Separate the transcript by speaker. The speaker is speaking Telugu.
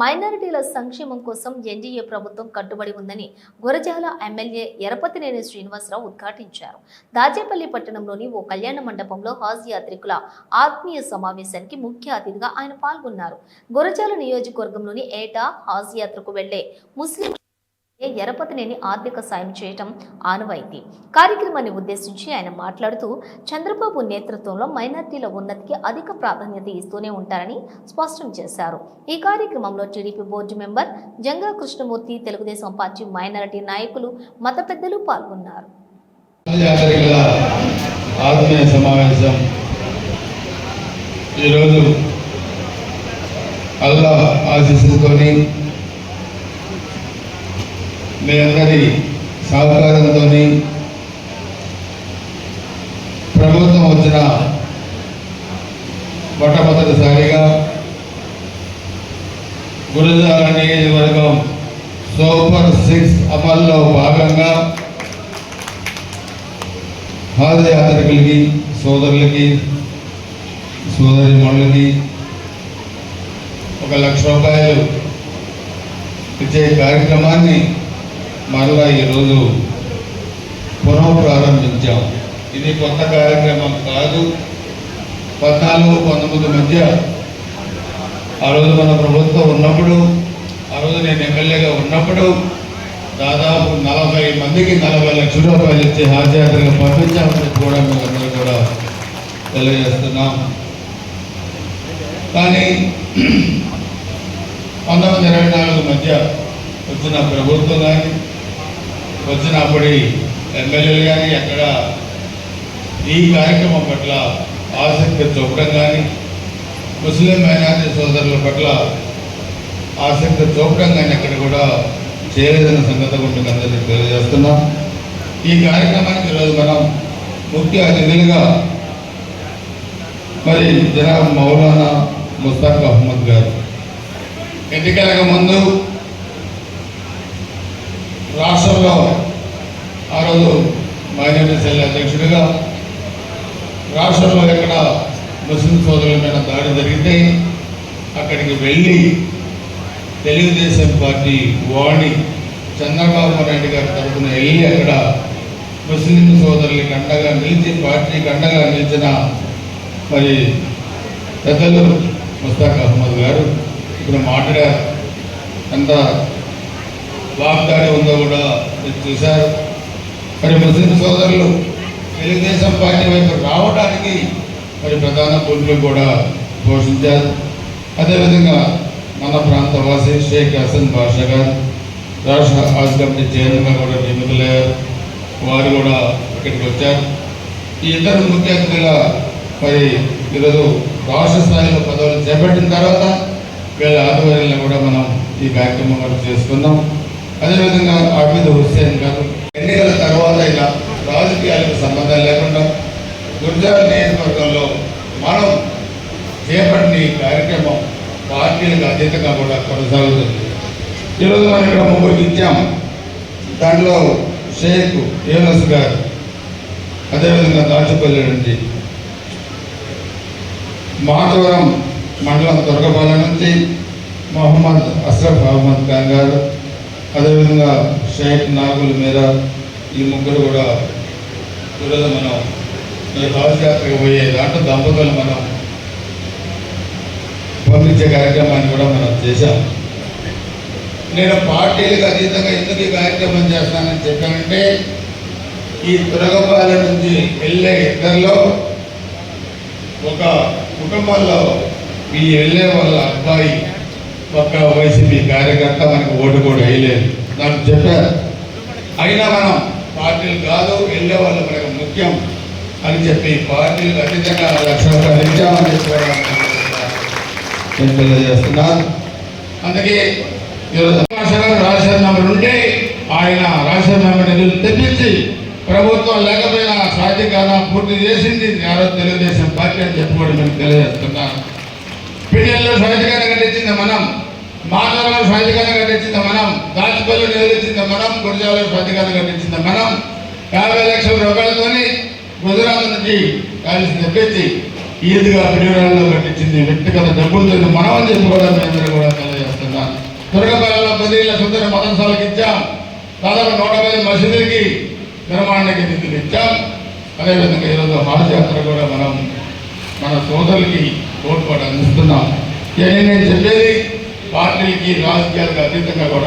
Speaker 1: మైనారిటీల సంక్షేమం కోసం ఎన్డీఏ ప్రభుత్వం కట్టుబడి ఉందని గురజాల ఎమ్మెల్యే ఎరపతినేని శ్రీనివాసరావు ఉద్ఘాటించారు. దాచేపల్లి పట్టణంలోని ఓ కళ్యాణ మండపంలో హాజ్ యాత్రికుల ఆత్మీయ సమావేశానికి ముఖ్య అతిథిగా ఆయన పాల్గొన్నారు. గురజాల నియోజకవర్గంలోని ఏటా హాజ్ యాత్రకు వెళ్ళే ముస్లిం ఎరపతినేని ఆర్థిక సాయం చేయటం ఆనవాయితీ. కార్యక్రమాన్ని ఉద్దేశించి ఆయన మాట్లాడుతూ చంద్రబాబు నేతృత్వంలో మైనార్టీల ఉన్నతికి అధిక ప్రాధాన్యత ఇస్తూనే ఉంటారని స్పష్టం చేశారు. ఈ కార్యక్రమంలో TDP board member Janga Krishnamurthy Telugu Desam party minority నాయకులు మత పెద్దలు పాల్గొన్నారు.
Speaker 2: సమావేశం ఈరోజు అల్లా ఆశీస్సులతోని మీ అందరి సహకారంతో ప్రభుత్వం వచ్చిన మొట్టమొదటిసారిగా గురజాల నియోజకవర్గం సూపర్ సిక్స్ అమల్లో భాగంగా పాదయాత్రికులకి సోదరులకి సోదరిమణులకి ఒక లక్ష రూపాయలు ఇచ్చే కార్యక్రమాన్ని మరలా ఈరోజు పునః ప్రారంభించాం ఇది కొత్త కార్యక్రమం కాదు. పద్నాలుగు పంతొమ్మిది మధ్య ఆ రోజు మన ప్రభుత్వం ఉన్నప్పుడు ఆ రోజు నేను ఎమ్మెల్యేగా ఉన్నప్పుడు దాదాపు నలభై మందికి నలభై లక్షల రూపాయలు ఇచ్చి హాజయాత్రగా పంపించామని కూడా మేము కూడా తెలియజేస్తున్నాం. కానీ పంతొమ్మిది ఇరవై నాలుగు మధ్య వచ్చిన ప్రభుత్వం కానీ వచ్చిన అప్పటి ఎమ్మెల్యేలు కానీ అక్కడ ఈ కార్యక్రమం పట్ల ఆసక్తి చూపడం కానీ ముస్లిం మైనారిటీ సోదరుల పట్ల ఆసక్తి చూపడం కానీ ఎక్కడ కూడా చేయలేదన్న సంగతి కూడా మీకు అందరికీ తెలియజేస్తున్నాం. ఈ కార్యక్రమానికి ఈరోజు మనం ముఖ్య అతిథులుగా మరి జనాబ్ మౌలానా ముస్తాక్ అహ్మద్ గారు. ఎన్నికలకు ముందు రాష్ట్రంలో ఆ రోజు మైనారిటీ సెల్ అధ్యక్షుడిగా రాష్ట్రంలో ఎక్కడ ముస్లిం సోదరుల మీద దాడి జరిగితే అక్కడికి వెళ్ళి తెలుగుదేశం పార్టీ వాణి చంద్రబాబు నాయుడు గారి తరఫున వెళ్ళి అక్కడ ముస్లిం సోదరులకి అండగా నిలిచి పార్టీకి అండగా నిలిచిన మరి పెద్దలు ముస్తాక్ అహ్మద్ గారు. ఇప్పుడు మాట్లాడారు. ఎంత వాగ్దాడి ఉందో కూడా మీరు చూశారు. మరి ముస్లిం సోదరులు తెలుగుదేశం పార్టీ వైపు రావడానికి మరి ప్రధాన భూమికలు కూడా పోషించారు అదేవిధంగా మన ప్రాంత వాసి షేక్ హసన్ బాషా గారు రాష్ట్ర హాజ్ కమిటీ చైర్మన్గా కూడా నియమితులయ్యారు. వారు కూడా ఇక్కడికి వచ్చారు. ఈ ఇద్దరు ముఖ్య అతిథుల మరి ఈరోజు రాష్ట్ర స్థాయిలో పదవులు చేపట్టిన తర్వాత వీళ్ళ ఆధ్వర్యంలో కూడా మనం ఈ కార్యక్రమం కూడా చేసుకున్నాం. అదేవిధంగా అబీద్ హుస్సేన్ గారు ఎన్నికల తర్వాత ఇలా రాజకీయాలకు సంబంధం లేకుండా గుర్జాల నియోజకవర్గంలో మనం చేపట్టిన ఈ కార్యక్రమం పార్టీలకు అతీతంగా కూడా కొనసాగుతుంది. ఈరోజు మనం ఇక్కడ ముగ్గురికి ఇచ్చాం. దాంట్లో షేక్ యూనస్ గారు అదేవిధంగా దాచుపల్లి నుంచి మాధవరం మండలం దుర్గపాల నుంచి మొహమ్మద్ అస్రఫ్ అహ్మద్ ఖాన్ గారు అదేవిధంగా షేక్ నాగుల మీద ఈ ముగ్గురు కూడా ఈరోజు మనం ఈ హౌస్ యాత్రకు పోయే దాంట్లో దంపతులు మనం పంపించే కార్యక్రమాన్ని కూడా మనం చేశాం. నేను పార్టీలకు అతీతంగా ఎందుకు ఈ కార్యక్రమం చేస్తానని చెప్పానంటే ఈ తురగపాల నుంచి వెళ్ళే ఇద్దరిలో ఒక కుటుంబంలో ఈ వెళ్ళే వాళ్ళ అబ్బాయి ఒక వైసీపీ కార్యకర్త మనకు ఓటు కూడా వేయలేదు. నాకు చెప్పారు అయినా మనం పార్టీలు కాదు వెళ్ళే వాళ్ళు మనకు ముఖ్యం అని చెప్పి పార్టీలు అతీతంగా లక్ష రూపాయలు ఇచ్చామని చెప్పి తెలియజేస్తున్నాను అందుకే ఈరోజు రాశారు ఉంటే ఆయన రాశారు నెంబర్ నిధులు తెప్పించి ప్రభుత్వం లేకపోయినా సాధికారం పూర్తి చేసింది. ఆ తెలుగుదేశం పార్టీ అని చెప్పి కూడా మీకు తెలియజేస్తున్నాను పిడిఎల్లో సాధికారం కట్టించింది మనం. మానవలో సాధికారం కట్టించింది మనం దాచిపల్లి నిధులిచ్చింది మనం గురజాలో సాధికారం కట్టించిన మనం. యాభై లక్షల రూపాయలతోని గుజరాత్ నుంచి కలిసి తెప్పించి ఈదుగా పిడివరాల్లో కట్టించింది. వ్యక్తిగత డబ్బులతో మనం అని చెప్పి కూడా అందరూ కూడా సుందర మదనసాలకు ఇచ్చాం. దాదాపు నూట పది మసీదులకి నిర్మాణానికి నిధులు ఇచ్చాం. అదేవిధంగా ఈరోజు హాజ్ యాత్ర కూడా మనం మన సోదరులకి తోడ్పాటు అందిస్తున్నాం. ఇవన్నీ నేను చెప్పేది పార్టీలకి రాజకీయాలకు అతీతంగా కూడా